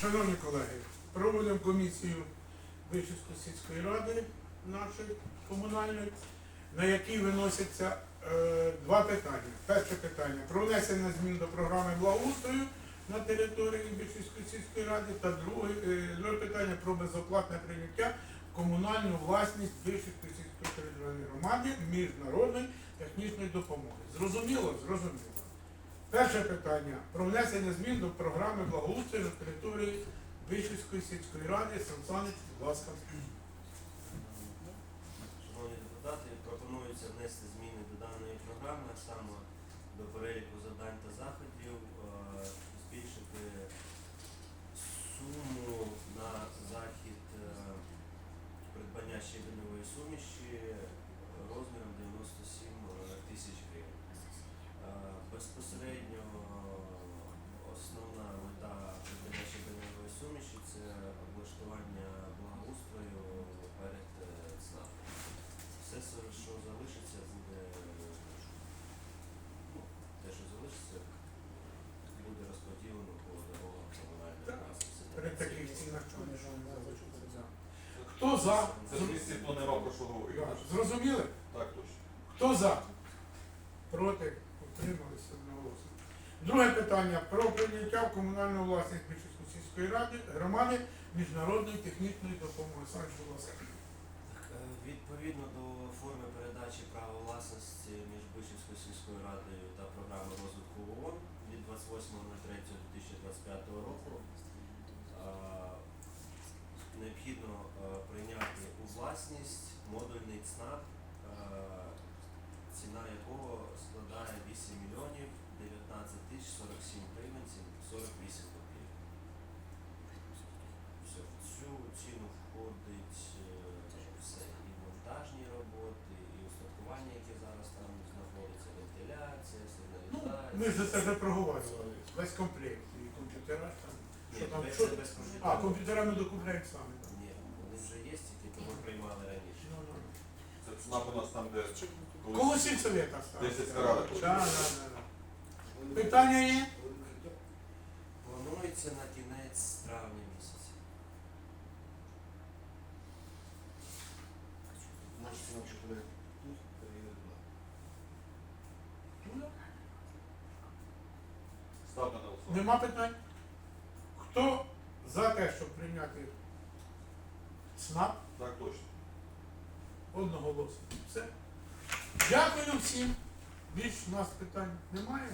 Шановні колеги, проводимо комісію Вишівської сільської ради нашої комунальної, на якій виносяться е, два питання. Перше питання про внесення змін до програми благоустрою на території Вишівської сільської ради та друге, е, друге питання про безоплатне прийняття в комунальну власність Вишівської сільської територіальної громади міжнародної технічної допомоги. Зрозуміло? Зрозуміло. Перше питання про внесення змін до програми благоустрою на території Вишівської сільської ради. Сан Санич, будь ласка. Шановні депутати, пропонується внести зміни до даної програми, а саме до переліку завдань та заходів, е, збільшити суму на захід е, придбання щебеневої суміші е, розміром 97 тисяч гривень. Е, Безпосередньо основна мета придбання щебеневої суміші це облаштування благоустрою перед е, ЦНАПом. Все, це, що залишиться, буде ну, те, що залишиться, буде розподілено по дорогам комунальної Так, власності. При таких цінах чого не залишиться. Хто за? Це ж місці, хто не мав про що говорити. Зрозуміли? Так точно. Хто за? Проти? Утрималися одноголосно. Друге питання про прийняття в комунальну власність Більшівської сільської ради громади міжнародної технічної допомоги. Санч, будь ласка. Так, е, Відповідно до форми передачі права власності між Бишівською сільською радою та програми розвитку ООН від 28.03.2025 року е, необхідно е, прийняти у власність модульний ЦНАП, е, ціна якого складає 8 мільйонів 19 тисяч 47 гривень 48 копійок. Все, в цю ціну входить е, все і монтажні роботи, і устаткування, яке зараз там знаходиться, вентиляція, Ну, сигналізація. ми за це вже проговорювали. Весь комплект. І комп'ютера там. Що там? Що? А, комп'ютера ми докупляємо самі. так. Вони вже є, тільки тому приймали раніше. Ну, ну. Це ЦНАП у нас там, де Коло сільсовета рада. Да, да, да, да. Питання є? Планується на кінець травня місяця. Ну, ставте на голосування. Нема питань? Хто за те, щоб прийняти СНАП Так точно. одноголосно? Все. Дякую всім. Більш у нас питань немає.